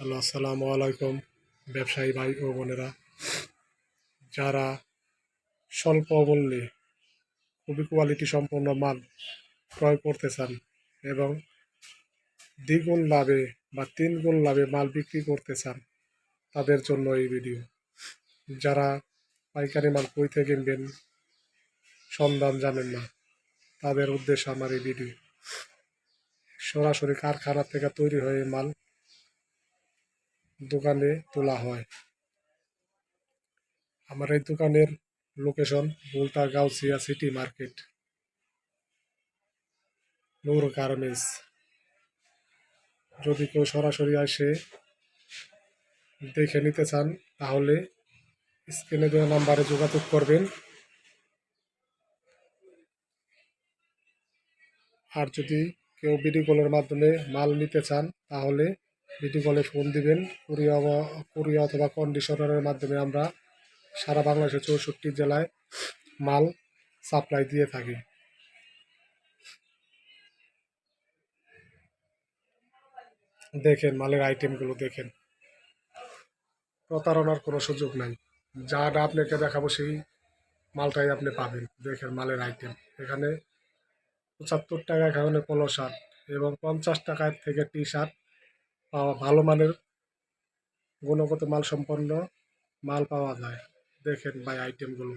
Hello, আসসালামু আলাইকুম ব্যবসায়ী ভাই ও বোনেরা। যারা স্বল্প মূল্যে খুবই কোয়ালিটি সম্পন্ন মাল ক্রয় করতে চান এবং দ্বিগুণ লাভে বা তিন গুণ লাভে মাল বিক্রি করতে চান, তাদের জন্য এই ভিডিও। যারা পাইকারি মাল কই থেকে কিনবেন সন্ধান জানেন না, তাদের উদ্দেশ্যে আমার এই ভিডিও। সরাসরি কারখানা থেকে তৈরি হয়ে মাল দোকানে তোলা হয়। আমার এই দোকানের location Bulta Gausia city market Noor garments. যদি কেউ সরাসরি আসে, দেখে নিতে চান, তাহলে স্ক্রিনে দেওয়া নাম্বারে যোগাযোগ করবেন। আর যদি কেউ ভিডিও কলের মাধ্যমে মাল নিতে চান, তাহলে ভিডিও কলে ফোন দিবেন কুরিয়া কুরিয়া অথবা কন্ডিশনারের মাধ্যমে আমরা সারা বাংলাদেশের চৌষট্টি জেলায় মাল সাপ্লাই দিয়ে থাকি। দেখেন মালের আইটেমগুলো দেখেন। প্রতারণার কোনো সুযোগ নাই। যাটা আপনাকে দেখাবো সেই মালটাই আপনি পাবেন। দেখেন মালের আইটেম এখানে পঁচাত্তর টাকা এখানে পলো শার্ট এবং পঞ্চাশ টাকার থেকে টি শার্ট পাওয়া ভালো মানের গুণগত মাল সম্পন্ন মাল পাওয়া যায়। দেখেন ভাই আইটেমগুলো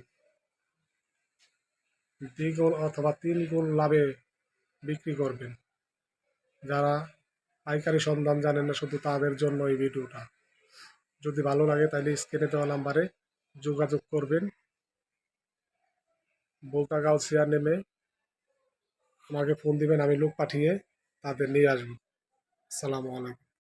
দ্বিগুণ অথবা তিন গুণ লাভে বিক্রি করবেন। যারা পাইকারি সন্ধান জানেন না, শুধু তাদের জন্য এই ভিডিওটা। যদি ভালো লাগে, তাহলে স্ক্রিনে দেওয়া নাম্বারে যোগাযোগ করবেন। বোলতা গাউসিয়া নেমে আমাকে ফোন দিবেন, আমি লোক পাঠিয়ে তাদের নিয়ে আসব। আসসালামু আলাইকুম।